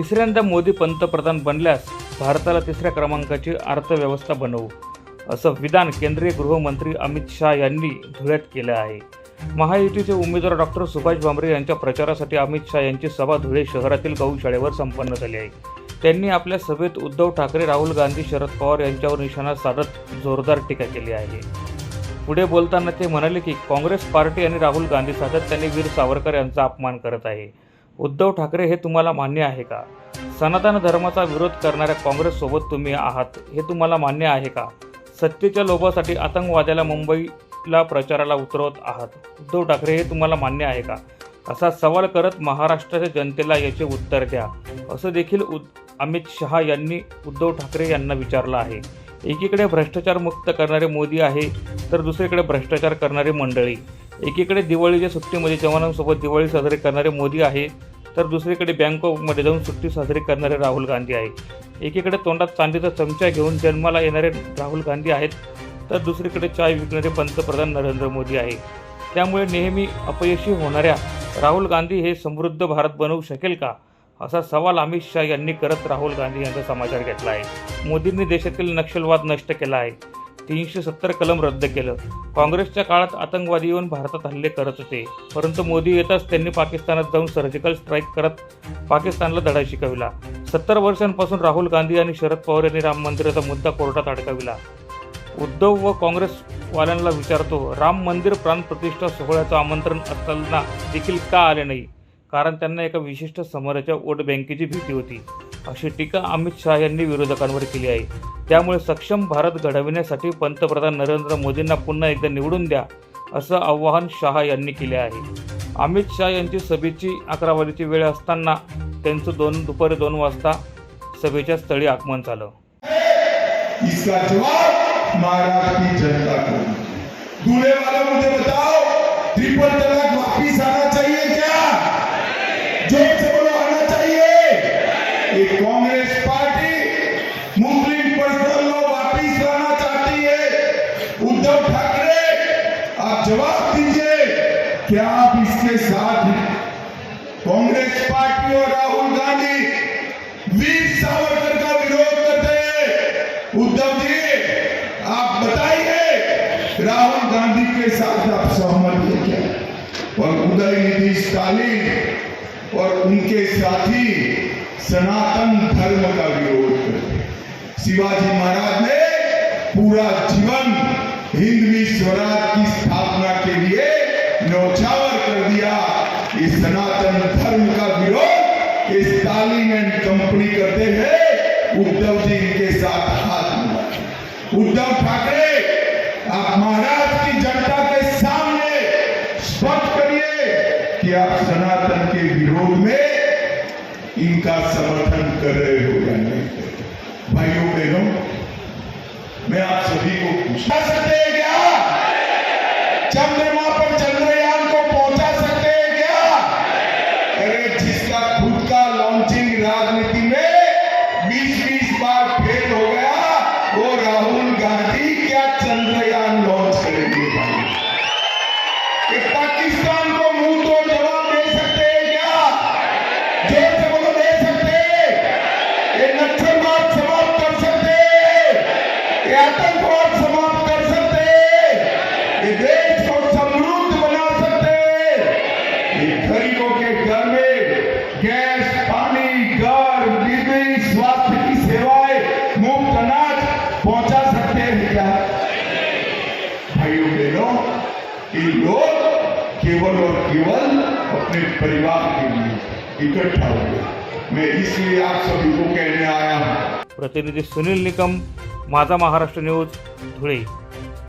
तिसऱ्यांदा मोदी पंतप्रधान बनल्यास भारताला तिसऱ्या क्रमांकाची अर्थव्यवस्था बनवू असं विधान केंद्रीय गृहमंत्री अमित शहा यांनी धुळ्यात केलं आहे. महायुतीचे उमेदवार डॉक्टर सुभाष भामरे यांच्या प्रचारासाठी अमित शहा यांची सभा धुळे शहरातील गौशाळेवर संपन्न झाली आहे. त्यांनी आपल्या सभेत उद्धव ठाकरे राहुल गांधी शरद पवार यांच्यावर निशाणा साधत जोरदार टीका केली आहे. पुढे बोलताना ते म्हणाले की काँग्रेस पार्टी आणि राहुल गांधी सातत्याने वीर सावरकर यांचा अपमान करत आहे. उद्धव ठाकरे हे तुम्हाला मान्य आहे का? सनातन धर्माचा विरोध करणाऱ्या काँग्रेससोबत तुम्ही आहात हे तुम्हाला मान्य आहे का? सत्तेच्या लोभासाठी आतंकवाद्याला मुंबईला प्रचाराला उतरवत आहात उद्धव ठाकरे हे तुम्हाला मान्य आहे का? असा सवाल करत महाराष्ट्राच्या जनतेला याचे उत्तर द्या. असं देखील उद अमित शहा यांनी उद्धव ठाकरे यांना विचारलं आहे. एकीकडे भ्रष्टाचार मुक्त करणारे मोदी आहे तर दुसरीकडे भ्रष्टाचार करणारी मंडळी. एकीकडे दिवाळीच्या सुट्टीमध्ये जवानांसोबत दिवाळी साजरी करणारे मोदी आहे तर दुसरीकडे बँकॉकमध्ये जाऊन सुट्टी साजरी करणारे राहुल गांधी आहे. एकीकडे तोंडात चांदीचा चमचा घेऊन जन्माला येणारे राहुल गांधी आहेत तर दुसरीकडे चाय विकणारे पंतप्रधान नरेंद्र मोदी आहे. त्यामुळे नेहमी अपयशी होणाऱ्या राहुल गांधी हे समृद्ध भारत बनवू शकेल का? असा सवाल अमित शाह यांनी करत राहुल गांधी यांचा समाचार घेतला आहे. मोदींनी देशातील नक्षलवाद नष्ट केला आहे. तीनशे सत्तर कलम रद्द केलं. काँग्रेसच्या काळात आतंकवादी येऊन भारतात हल्ले करत होते. परंतु मोदी येताच त्यांनी पाकिस्तानात जाऊन सर्जिकल स्ट्राईक करत पाकिस्तानला धडा शिकविला. सत्तर वर्षांपासून राहुल गांधी आणि शरद पवार यांनी राम मंदिराचा मुद्दा कोर्टात अडकविला. उद्धव व काँग्रेसवाल्यांना विचारतो राम मंदिर प्राणप्रतिष्ठा सोहळ्याचं आमंत्रण असताना देखील का आले नाही? कारण त्यांना एका विशिष्ट समोराच्या वोट बँकेची भीती होती. अशी टीका अमित शहा यांनी विरोधकांवर केली आहे. त्यामुळे सक्षम भारत घडविण्यासाठी पंतप्रधान नरेंद्र मोदींना पुन्हा एकदा निवडून द्या असं आव्हान शहा यांनी केले आहे. अमित शहा यांची सभेची अकरा वेळ असताना त्यांचं दोन दुपारी दोन वाजता सभेच्या स्थळी आगमन झालं. की जनता उद्धव ठाकरे, आप जवाब दीजिए, क्या आप इसके साथ कांग्रेस पार्टी और राहुल गांधी वीर सावरकर का विरोध करते हैं। उद्धव जी, आप बताइए, राहुल गांधी के साथ आप सहमत हैं क्या? और उदयनिधि स्टालिन और उनके साथी सनातन धर्म का विरोध करते शिवाजी महाराज ने पूरा जीवन हिंदवी स्वराज की स्थापना के लिए नौछावर कर दिया। ये सनातन धर्म का विरोध ये स्टालिन एंड कंपनी करते हैं, उद्धव जी के साथ हाथ मिलाए उद्धव ठाकरे, आप महाराष्ट्र की जनता के सामने स्पष्ट करिए कि आप सनातन के विरोध में इनका समर्थन कर रहे हो या नहीं। भाइयों, बहनों, मैं आप सभी को पूछना सकते राजनीति में 20-20 बार फेल हो गया, वो राहुल गांधी क्या चंद्रयान लॉन्च करेंगे पाकिस्तान को मुँह तो जवाब दे सकते हैं क्या? से बोलो दे सकते हैं? ये नक्सलवाद समाप्त कर सकते हैं? ये आतंकवाद समाप्त कर सकते हैं? ये देश को समृद्ध बना सकते हैं? ये गरीबों के घर पहुंचा सकते भाइयों बहनों ये लोग केवल और केवल अपने परिवार के लिए इकट्ठा हो हुए मैं इसलिए आप सभी को कहने आया हूँ। प्रतिनिधि सुनील निकम माझा महाराष्ट्र न्यूज धुळे।